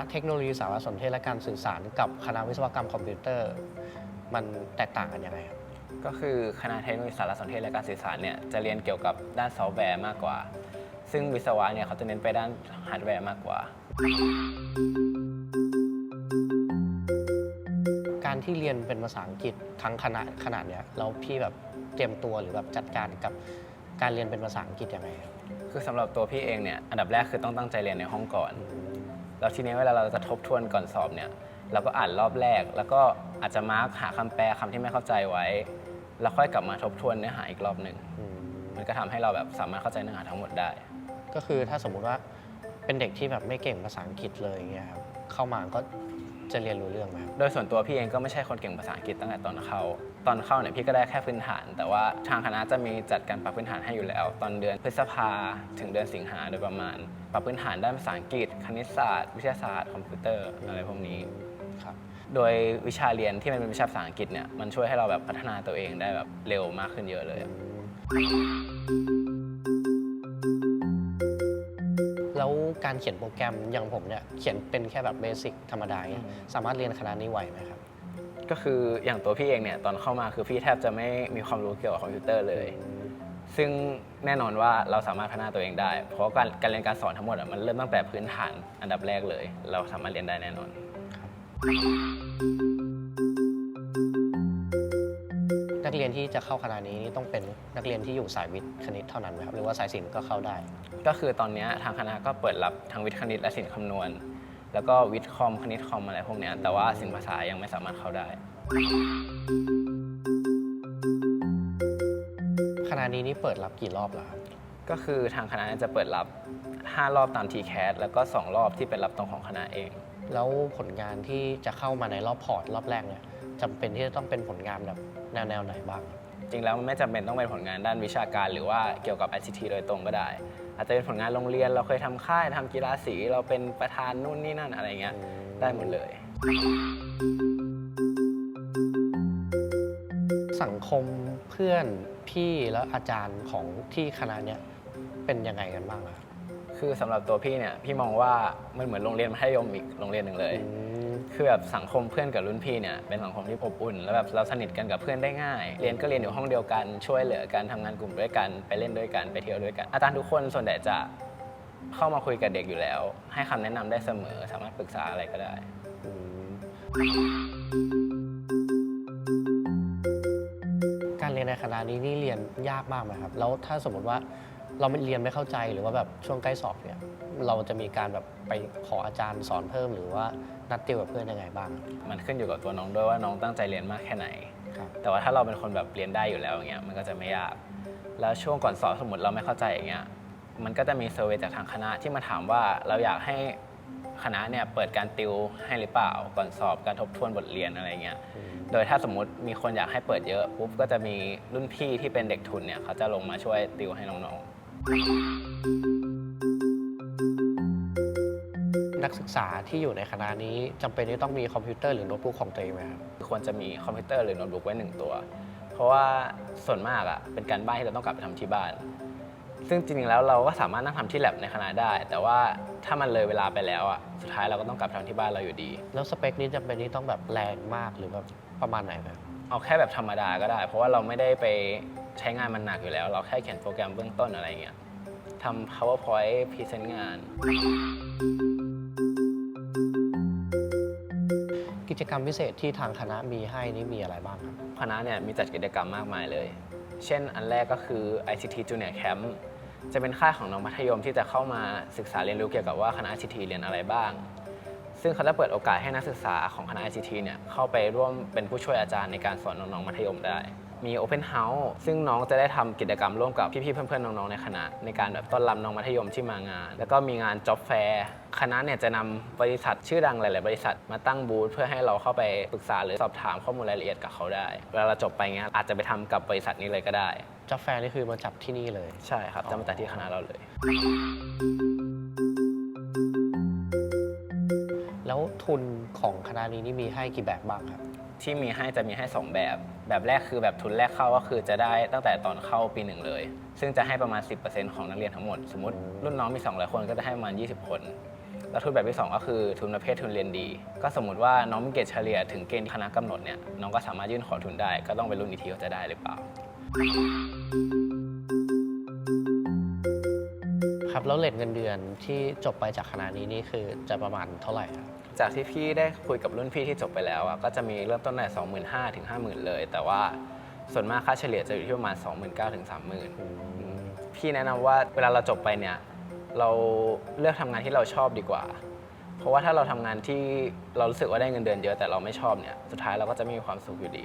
ะเทคโนโลยีสารสนเทศและการสื่อสารกับคณะวิศวกรรมคอมพิวเตอร์ มันแตกต่างกันยังไงครับ ก็คือคณะเทคโนโลยีสารสนเทศและการสื่อสารเนี่ยจะเรียนเกี่ยวกับด้านซอฟต์แวร์มากกว่า ซึ่งวิศวะเนี่ยเขาจะเน้นไปด้านฮาร์ดแวร์มากกว่า การที่เรียนเป็นภาษาอังกฤษทั้งคณะขนาดเนี้ยแล้วพี่แบบเตรียมตัวหรือแบบจัดการกับการเรียนเป็นภาษาอังกฤษยังไงครับคือสำหรับตัวพี่เองเนี่ยอันดับแรกคือต้องตั้งใจเรียนในห้องก่อน แล้วทีนี้เวลาเราจะทบทวนก่อนสอบเนี่ยเราก็อ่านรอบแรก แล้วก็อาจจะมาร์กหาคำแปลคำที่ไม่เข้าใจไว้ แล้วค่อยกลับมาทบทวนเนื้อหาอีกรอบหนึ่งอืมมันก็ทำให้เราแบบสามารถเข้าใจเนื้อหาทั้งหมดได้ ก็คือถ้าสมมุติว่าเป็นเด็กที่แบบไม่เก่งภาษาอังกฤษเลยอย่างเงี้ยครับเข้ามาก็ จะเรียนรู้เรื่องไหมครับโดยส่วนตัวพี่เองก็ไม่ใช่คนเก่งภาษาอังกฤษตั้งแต่ตอนเข้า ตอนเข้าเนี่ยพี่ก็ได้แค่พื้นฐาน แต่ว่าทางคณะจะมีจัดการปรับพื้นฐานให้อยู่แล้ว ตอนเดือนพฤษภาถึงเดือนสิงหาโดยประมาณ ปรับพื้นฐานด้านภาษาอังกฤษ คณิตศาสตร์ วิทยาศาสตร์ คอมพิวเตอร์อะไรพวกนี้ครับโดยวิชาเรียนที่มันเป็นวิชาภาษาอังกฤษเนี่ยมันช่วยให้เราแบบพัฒนาตัวเองได้แบบเร็วมากขึ้นเยอะเลย การเขียนโปรแกรมอย่างผมเนี่ยเขียนเป็นแค่แบบเบสิกธรรมดาเงี้ยสามารถเรียนคณะนี้ไหวไหมครับ ก็คืออย่างตัวพี่เองเนี่ยตอนเข้ามาคือพี่แทบจะไม่มีความรู้เกี่ยวกับคอมพิวเตอร์เลย ซึ่งแน่นอนว่าเราสามารถพัฒนาตัวเองได้ เพราะว่าการการเรียนการสอนทั้งหมดอะมันเริ่มตั้งแต่พื้นฐานอันดับแรกเลย เราสามารถเรียนได้แน่นอน นักเรียนที่จะเข้าคณะนี้นี่ต้องเป็นนักเรียนที่อยู่สายวิทย์คณิตเท่านั้นไหมครับหรือว่าสายศิลป์ก็เข้าได้ ก็คือตอนเนี้ยทางคณะก็เปิดรับทั้งวิทย์คณิตและศิลป์คำนวณ แล้วก็วิทย์คอมคณิตคอมอะไรพวกเนี้ยแต่ว่าศิลป์ภาษายังไม่สามารถเข้าได้ คณะนี้นี่เปิดรับกี่รอบแล้วครับก็คือทางคณะจะเปิดรับ 5 รอบตาม TCAS แล้วก็ 2 รอบที่เป็นรับตรงของคณะเอง แล้วผลงานที่จะเข้ามาในรอบพอร์ตรอบแรกเนี่ยจำเป็นที่จะต้องเป็นผลงานแบบ แนวแนวไหนบ้าง จริงแล้วมันไม่จำเป็นต้องเป็นผลงานด้านวิชาการ หรือว่าเกี่ยวกับ ICT โดยตรงก็ได้ อาจจะเป็นผลงานโรงเรียนเราเคยทำค่ายทำกีฬาสีเราเป็นประธานนู่นนี่นั่นอะไรเงี้ยได้หมดเลย สังคมเพื่อนพี่แล้วอาจารย์ของที่คณะเนี้ยเป็นยังไงกันบ้างอะครับคือสำหรับตัวพี่เนี่ยพี่มองว่ามันเหมือนโรงเรียนมัธยมอีกโรงเรียนหนึ่งเลย อืม คือแบบสังคมเพื่อนกับรุ่นพี่เนี่ยเป็นสังคมที่อบอุ่น แล้วแบบเราสนิทกันกับเพื่อนได้ง่าย เรียนก็เรียนอยู่ห้องเดียวกันช่วยเหลือกันทำงานกลุ่มด้วยกันไปเล่นด้วยกันไปเที่ยวด้วยกัน อาจารย์ทุกคนส่วนใหญ่จะเข้ามาคุยกับเด็กอยู่แล้ว ให้คำแนะนำได้เสมอ สามารถปรึกษาอะไรก็ได้การเรียนในคณะนี้นี่เรียนยากมากไหมครับ แล้วถ้าสมมติว่าเราไม่เรียนไม่เข้าใจหรือว่าแบบช่วงใกล้สอบเนี่ยเราจะมีการแบบไปขออาจารย์สอนเพิ่มหรือว่า นัดติวกับเพื่อนยังไงบ้าง มันขึ้นอยู่กับตัวน้องด้วยว่าน้องตั้งใจเรียนมากแค่ไหน ครับ แต่ว่าถ้าเราเป็นคนแบบเรียนได้อยู่แล้วอย่างเงี้ยมันก็จะไม่ยาก แล้วช่วงก่อนสอบสมมติเราไม่เข้าใจอย่างเงี้ยมันก็จะมีเซอร์เวยจากทางคณะที่มาถามว่าเราอยากให้คณะเนี่ยเปิดการติวให้หรือเปล่าก่อนสอบการทบทวนบทเรียนอะไรเงี้ย โดยถ้าสมมติมีคนอยากให้เปิดเยอะปุ๊บก็จะมีรุ่นพี่ที่เป็นเด็กทุนเนี่ยเขาจะลงมาช่วยติวให้น้อง นักศึกษาที่อยู่ในคณะนี้จำเป็นที่ต้องมีคอมพิวเตอร์หรือโน้ตบุ๊กของตัวเองไหมครับๆควรจะมีคอมพิวเตอร์หรือโน้ตบุ๊กไว้หนึ่งตัว เพราะว่าส่วนมากอะเป็นการบ้านที่เราต้องกลับไปทำที่บ้าน ซึ่งจริงๆแล้วเราก็สามารถนั่งทำที่แลบในคณะได้ แต่ว่าถ้ามันเลยเวลาไปแล้วอะสุดท้ายเราก็ต้องกลับไปทำที่บ้านเราอยู่ดี แล้วสเปคนี้จำเป็นที่ต้องแบบแรงมากหรือแบบประมาณไหนครับเอาแค่แบบธรรมดาก็ได้ เพราะว่าเราไม่ได้ไปใช้งานมันหนักอยู่แล้ว เราแค่เขียนโปรแกรมเบื้องต้นอะไรเงี้ยทำ powerpoint พรีเซนต์งาน กิจกรรมพิเศษที่ทางคณะมีให้นี่มีอะไรบ้างครับ คณะเนี่ยมีจัดกิจกรรมมากมายเลย เช่นอันแรกก็คือ ICT Junior Camp จะเป็นค่ายของน้องมัธยมที่จะเข้ามาศึกษาเรียนรู้เกี่ยวกับว่าคณะ ICT เรียนอะไรบ้าง ซึ่งเขาจะเปิดโอกาสให้นักศึกษาของคณะ ICT เนี่ยเข้าไปร่วมเป็นผู้ช่วยอาจารย์ในการสอนน้องๆมัธยมได้ มี Open House ซึ่งน้องจะได้ทำกิจกรรมร่วมกับพี่ๆเพื่อนๆ น้องๆ ในคณะ ในการแบบต้อนรับน้องมัธยมที่มางาน แล้วก็มีงาน Job Fair คณะเนี่ยจะนำบริษัทชื่อดังหลาย ๆ บริษัทมาตั้งบูธเพื่อให้เราเข้าไปปรึกษาหรือสอบถามข้อมูลรายละเอียดกับเขาได้ เวลาเราจบไปเงี้ยอาจจะไปทำกับบริษัทนี้เลยก็ได้ จับแฟร์นี่คือมาจับที่นี่เลย ใช่ครับจะมาจากที่คณะเราเลย แล้วทุนของคณะนี้นี่มีให้กี่แบบบ้างครับ ที่มีให้จะมีให้ 2 แบบ แบบแรกคือแบบทุนแรกเข้าก็คือจะได้ตั้งแต่ตอนเข้าปีหนึ่งเลย ซึ่งจะให้ประมาณ 10%ของนักเรียนทั้งหมด สมมติรุ่นน้องมี 200 คนก็จะให้ประมาณ 20 คน แล้วทุนแบบที่ 2 ก็คือทุนประเภททุนเรียนดี ก็สมมติว่าน้องมีเกรดเฉลี่ยถึงเกณฑ์ที่คณะกำหนดเนี่ยน้องก็สามารถยื่นขอทุนได้ ก็ต้องไปรุ่นอีกทีว่าจะได้หรือเปล่า ครับแล้วเลทเงินเดือนที่จบไปจากคณะนี้นี่คือจะประมาณเท่าไหร่ครับ จากที่พี่ได้คุยกับรุ่นพี่ที่จบไปแล้วอะก็จะมีเริ่มต้นใน25,000ถึง50,000เลย แต่ว่าส่วนมากค่าเฉลี่ยจะอยู่ที่ประมาณ 29,000ถึง30,000 พี่แนะนำว่าเวลาเราจบไปเนี่ย เราเลือกทำงานที่เราชอบดีกว่า เพราะว่าถ้าเราทำงานที่เรารู้สึกว่าได้เงินเดือนเยอะแต่เราไม่ชอบเนี่ย สุดท้ายเราก็จะไม่มีความสุขอยู่ดี